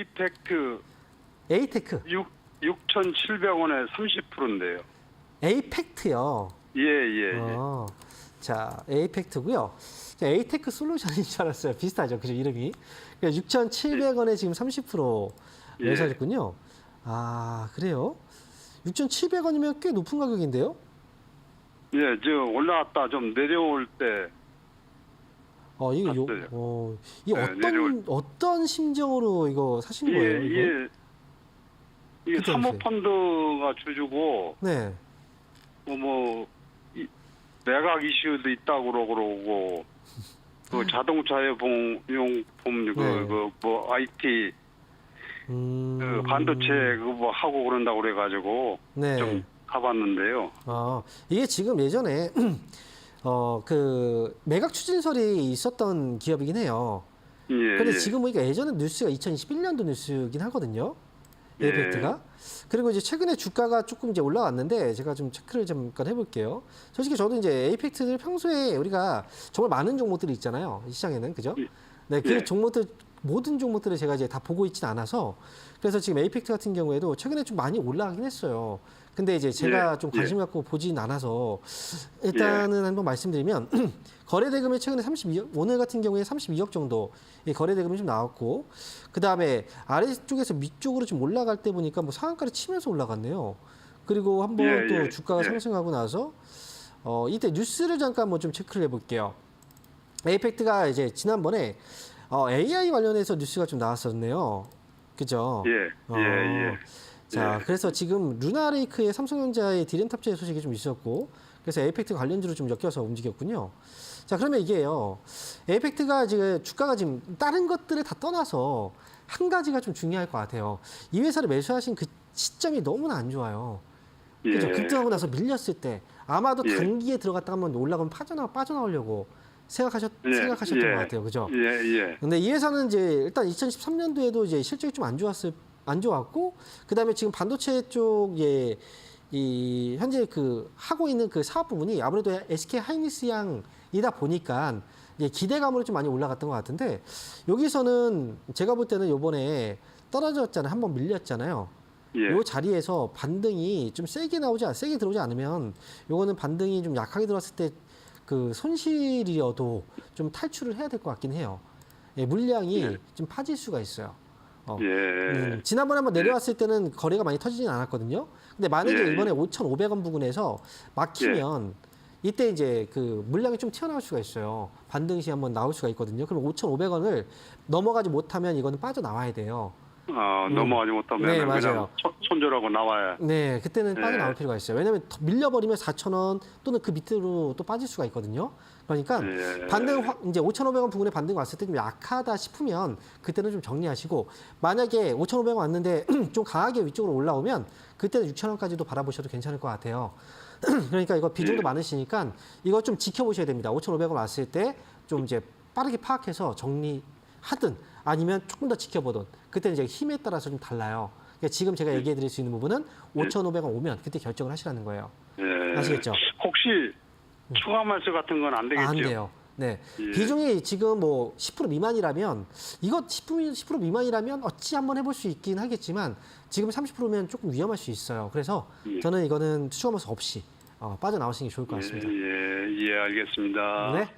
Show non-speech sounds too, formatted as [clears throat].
에이펙트 에이테크, 6 6,700원에 30%인데요. 에이펙트요. 예, 예, 예. 어, 자, 에이펙트고요. 자, 에이테크 솔루션인 줄 알았어요. 비슷하죠, 그죠 이름이. 6,700원에 지금 30% 예. 매수하셨군요. 아, 그래요? 6,700원이면 꽤 높은 가격인데요? 예, 저 올라왔다 좀 내려올 때 어, 이거 요, 봤어요. 어, 이 네, 어떤 내려올- 어떤 심정으로 이거 사신 예, 거예요? 이거? 예. 이게 그때 사모펀드가 주주고 네. 뭐, 뭐 이, 매각 이슈도 있다고 그러고 그러고 그 자동차의 봉용품 네. 그그뭐 IT 음. 그 반도체 그뭐 하고 그런다고 그래가지고 네. 좀 가봤는데요. 아, 이게 지금 예전에 [clears throat] 어, 그 매각 추진설이 있었던 기업이긴 해요. 예. 근데 예. 지금 보니까 예전에 뉴스가 2021년도 뉴스긴 하거든요. 예. 에이펙트가. 그리고 이제 최근에 주가가 조금 이제 올라왔는데 제가 좀 체크를 잠깐 해볼게요. 솔직히 저도 이제 에이펙트를 평소에 우리가 정말 많은 종목들이 있잖아요. 이 시장에는 그죠? 예. 네, 그 예. 종목들 모든 종목들을 제가 이제 다 보고 있진 않아서 그래서 지금 에이펙트 같은 경우에도 최근에 좀 많이 올라가긴 했어요. 근데 이제 제가 예. 좀 관심 갖고 보진 않아서 일단은 한번 말씀드리면 [clears throat] 거래 대금이 최근에 32억 오늘 같은 경우에 32억 정도 이 거래 대금이 좀 나왔고 그 다음에 아래쪽에서 위쪽으로 좀 올라갈 때 보니까 뭐 상한가를 치면서 올라갔네요. 그리고 한번 예, 또 예, 주가가 예. 상승하고 나서 어 이때 뉴스를 잠깐 뭐 좀 체크를 해 볼게요. 에이펙트가 이제 지난번에 어, AI 관련해서 뉴스가 좀 나왔었네요. 그죠? 예. 어. 예. 예. 자, 예. 그래서 지금 루나레이크의 삼성전자의 디램 탑재 소식이 좀 있었고, 그래서 에이펙트 관련주로 좀 엮여서 움직였군요. 자, 그러면 이게요, 에이펙트가 지금 주가가 지금 다른 것들을 다 떠나서 한 가지가 좀 중요할 것 같아요. 이 회사를 매수하신 그 시점이 너무나 안 좋아요. 그죠? 예. 급등하고 나서 밀렸을 때 아마도 예. 단기에 들어갔다 하면 올라가면 빠져나 빠져나오려고 생각하셨 예, 생각하셨던 예. 것 같아요. 그죠? 예, 예. 근데 이 회사는 이제 일단 2013년도에도 이제 실적이 좀 안 좋았을 안 좋았고 그다음에 지금 반도체 쪽에 이 현재 그 하고 있는 그 사업 부분이 아무래도 SK 하이닉스 양이다 보니까 이제 기대감으로 좀 많이 올라갔던 것 같은데 여기서는 제가 볼 때는 요번에 떨어졌잖아요. 한번 밀렸잖아요. 예. 요 자리에서 반등이 좀 세게 나오지 않, 세게 들어오지 않으면 요거는 반등이 좀 약하게 들어왔을 때 그 손실이어도 좀 탈출을 해야 될 것 같긴 해요. 예, 물량이 예. 좀 파질 수가 있어요. 어, 예. 음, 지난번에 한번 내려왔을 때는 거래가 많이 터지진 않았거든요. 근데 만약에 예. 이번에 5,500원 부근에서 막히면 이때 이제 그 물량이 좀 튀어나올 수가 있어요. 반등 시 한번 나올 수가 있거든요. 그럼 5,500원을 넘어가지 못하면 이거는 빠져나와야 돼요. 아, 넘어가지 못하면 네, 그냥 맞아요. 손- 손절하고 나와야. 네, 그때는 네. 빠져나올 필요가 있어요. 왜냐하면 더 밀려버리면 4,000원 또는 그 밑으로 또 빠질 수가 있거든요. 그러니까 예. 반등 확- 이제 5,500원 부근에 반등 왔을 때 좀 약하다 싶으면 그때는 좀 정리하시고 만약에 5,500원 왔는데 [clears throat] 좀 강하게 위쪽으로 올라오면 그때는 6,000원까지도 바라보셔도 괜찮을 것 같아요. [clears throat] 그러니까 이거 비중도 예. 많으시니까 이거 좀 지켜보셔야 됩니다. 5,500원 왔을 때 좀 이제 빠르게 파악해서 정리하든 아니면 조금 더 지켜보든 그때는 이제 힘에 따라서 좀 달라요. 그러니까 지금 제가 얘기해 드릴 수 있는 부분은 5,500원 오면 그때 결정을 하시라는 거예요. 예. 아시겠죠? 혹시 추가 말씀 같은 건 안 되겠죠? 안 돼요. 네. 예. 비중이 지금 뭐 10% 미만이라면 이거 10% 10% 미만이라면 어찌 한번 해볼 수 있긴 하겠지만 지금 30%면 조금 위험할 수 있어요. 그래서 예. 저는 이거는 추가면서 없이 어, 빠져나오시는 게 좋을 것 같습니다. 예, 예, 예, 알겠습니다. 네.